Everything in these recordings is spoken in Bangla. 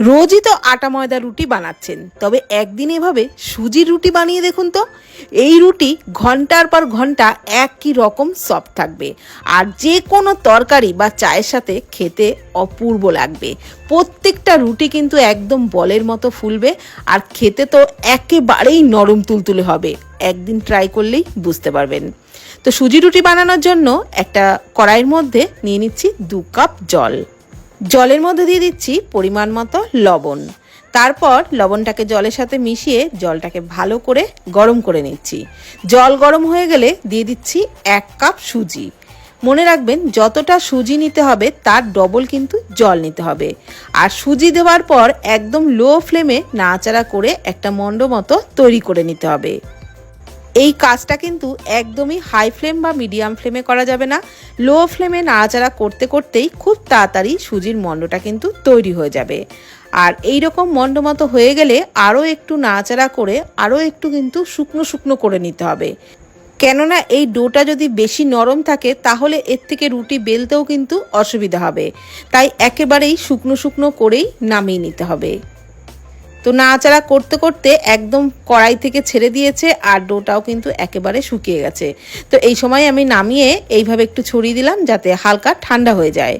রোজই তো আটা ময়দা রুটি বানাচ্ছেন। তবে একদিন এভাবে সুজির রুটি বানিয়ে দেখুন তো। এই রুটি ঘণ্টার পর ঘণ্টা একই রকম সফট থাকবে। আর যে কোনো তরকারি বা চায়ের সাথে খেতে অপূর্ব লাগবে। প্রত্যেকটা রুটি কিন্তু একদম বলের মতো ফুলবে। আর খেতে তো একেবারেই নরম তুলতুলে হবে। একদিন ট্রাই করলেই বুঝতে পারবেন। তো সুজি রুটি বানানোর জন্য একটা কড়াইয়ের মধ্যে নিয়ে নিচ্ছি দু কাপ জল। জলের মধ্যে দিয়ে দিচ্ছি পরিমাণ মতো লবণ। তারপর লবণটাকে জলের সাথে মিশিয়ে জলটাকে ভালো করে গরম করে নিচ্ছি। জল গরম হয়ে গেলে দিয়ে দিচ্ছি এক কাপ সুজি। মনে রাখবেন, যতটা সুজি নিতে হবে, তার ডবল কিন্তু জল নিতে হবে। আর সুজি দেওয়ার পর একদম লো ফ্লেমে নাড়াচাড়া করে একটা মণ্ড মতো তৈরি করে নিতে হবে। এই কাজটা কিন্তু একদমই হাই ফ্লেম বা মিডিয়াম ফ্লেমে করা যাবে না। লো ফ্লেমে নাড়াচাড়া করতে করতেই খুব তাড়াতাড়ি সুজির মণ্ডটা কিন্তু তৈরি হয়ে যাবে। আর এই রকম মণ্ড মতো হয়ে গেলে আরও একটু নাড়াচাড়া করে আরও একটু কিন্তু শুকনো শুকনো করে নিতে হবে। কেননা এই ডোটা যদি বেশি নরম থাকে, তাহলে এর থেকে রুটি বেলতেও কিন্তু অসুবিধা হবে। তাই একেবারেই শুকনো শুকনো করেই নামিয়ে নিতে হবে। তো নাড়াচাড়া করতে করতে একদম কড়াই থেকে ছেড়ে দিয়েছে আর ডোটাও কিন্তু একেবারে শুকিয়ে গেছে। তো এই সময় আমি নামিয়ে এইভাবে একটু ছড়িয়ে দিলাম যাতে হালকা ঠান্ডা হয়ে যায়।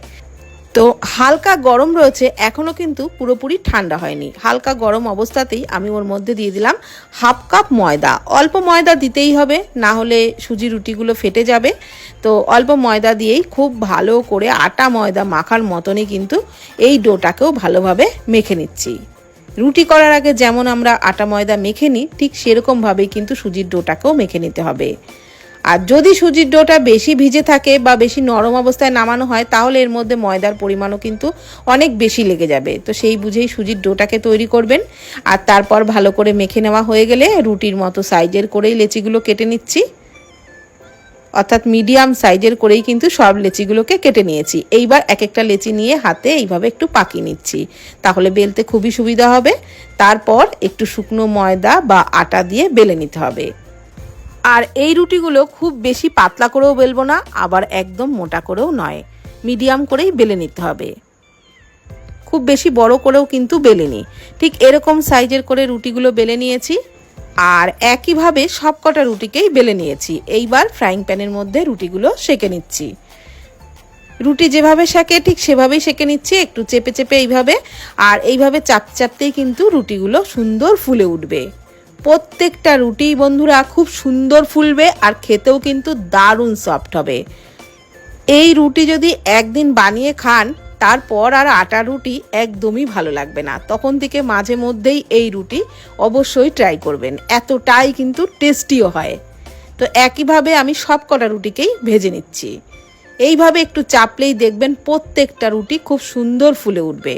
তো হালকা গরম রয়েছে এখনও কিন্তু পুরোপুরি ঠান্ডা হয়নি। হালকা গরম অবস্থাতেই আমি ওর মধ্যে দিয়ে দিলাম হাফ কাপ ময়দা। অল্প ময়দা দিতেই হবে, না হলে সুজি রুটিগুলো ফেটে যাবে। তো অল্প ময়দা দিয়েই খুব ভালো করে আটা ময়দা মাখার মতনই কিন্তু এই ডোটাকেও ভালোভাবে মেখে নিচ্ছি। রুটি করার আগে যেমন আমরা আটা ময়দা মেখে নিই, ঠিক সেরকমভাবেই কিন্তু সুজির ডোটাকেও মেখে নিতে হবে। আর যদি সুজির ডোটা বেশি ভিজে থাকে বা বেশি নরম অবস্থায় নামানো হয়, তাহলে এর মধ্যে ময়দার পরিমাণও কিন্তু অনেক বেশি লেগে যাবে। তো সেই বুঝেই সুজির ডোটাকে তৈরি করবেন। আর তারপর ভালো করে মেখে নেওয়া হয়ে গেলে রুটির মতো সাইজের করেই লেচিগুলো কেটে নিচ্ছি। অর্থাৎ মিডিয়াম সাইজের করেই কিন্তু সব লেচিগুলোকে কেটে নিয়েছি। এইবার এক একটা লেচি নিয়ে হাতে এইভাবে একটু পাকিয়ে নিচ্ছি। তাহলে বেলতে খুবই সুবিধা হবে। তারপর একটু শুকনো ময়দা বা আটা দিয়ে বেলে নিতে হবে। আর এই রুটিগুলো খুব বেশি পাতলা করেও বেলবো না, আবার একদম মোটা করেও নয়। মিডিয়াম করেই বেলে নিতে হবে। খুব বেশি বড় করেও কিন্তু বেলেনি। ঠিক এরকম সাইজের করে রুটিগুলো বেলে নিয়েছি। আর একইভাবে সব কটা রুটিকেই বেলে নিয়েছি। এইবার ফ্রাইং প্যানের মধ্যে রুটিগুলো সেকে নিচ্ছি। রুটি যেভাবে সেকে, ঠিক সেভাবেই সেকে নিচ্ছি, একটু চেপে চেপে এইভাবে। আর এইভাবে চাপ চাপতেই কিন্তু রুটিগুলো সুন্দর ফুলে উঠবে। প্রত্যেকটা রুটি, বন্ধুরা, খুব সুন্দর ফুলবে আর খেতেও কিন্তু দারুণ সফট হবে। এই রুটি যদি একদিন বানিয়ে খান তারপর আর আটা রুটি একদমই ভালো লাগবে না। তখন থেকে মাঝে মধ্যেই এই রুটি অবশ্যই ট্রাই করবেন। এতটাই কিন্তু টেস্টিও হয়। তো একইভাবে আমি সব কটা রুটিকেই ভেজে নিচ্ছি। এইভাবে একটু চাপলেই দেখবেন প্রত্যেকটা রুটি খুব সুন্দর ফুলে উঠবে।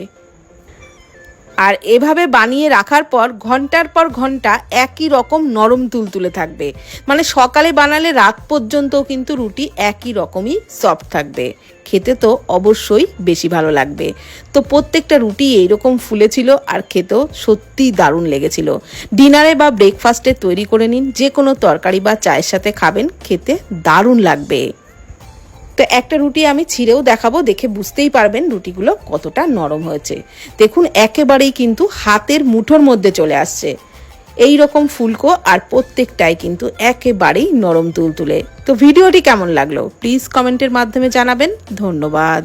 আর এভাবে বানিয়ে রাখার পর ঘণ্টার পর ঘণ্টা একই রকম নরম তুলতুলে থাকবে। মানে সকালে বানালে রাত পর্যন্তও কিন্তু রুটি একই রকমই সফট থাকবে। খেতে তো অবশ্যই বেশি ভালো লাগবে। তো প্রত্যেকটা রুটি এইরকম ফুলেছিল আর খেতেও সত্যিই দারুণ লেগেছিল। ডিনারে বা ব্রেকফাস্টে তৈরি করে নিন যে কোনো তরকারি বা চায়ের সাথে খাবেন, খেতে দারুণ লাগবে। তো একটা রুটি আমি ছিঁড়েও দেখাবো, দেখে বুঝতেই পারবেন রুটিগুলো কতটা নরম হয়েছে। দেখুন, একেবারেই কিন্তু হাতের মুঠোর মধ্যে চলে আসছে। এই রকম ফুলকো আর প্রত্যেকটাই কিন্তু একেবারেই নরম তুলতুলে। তো ভিডিওটি কেমন লাগল? প্লিজ কমেন্টের মাধ্যমে জানাবেন। ধন্যবাদ।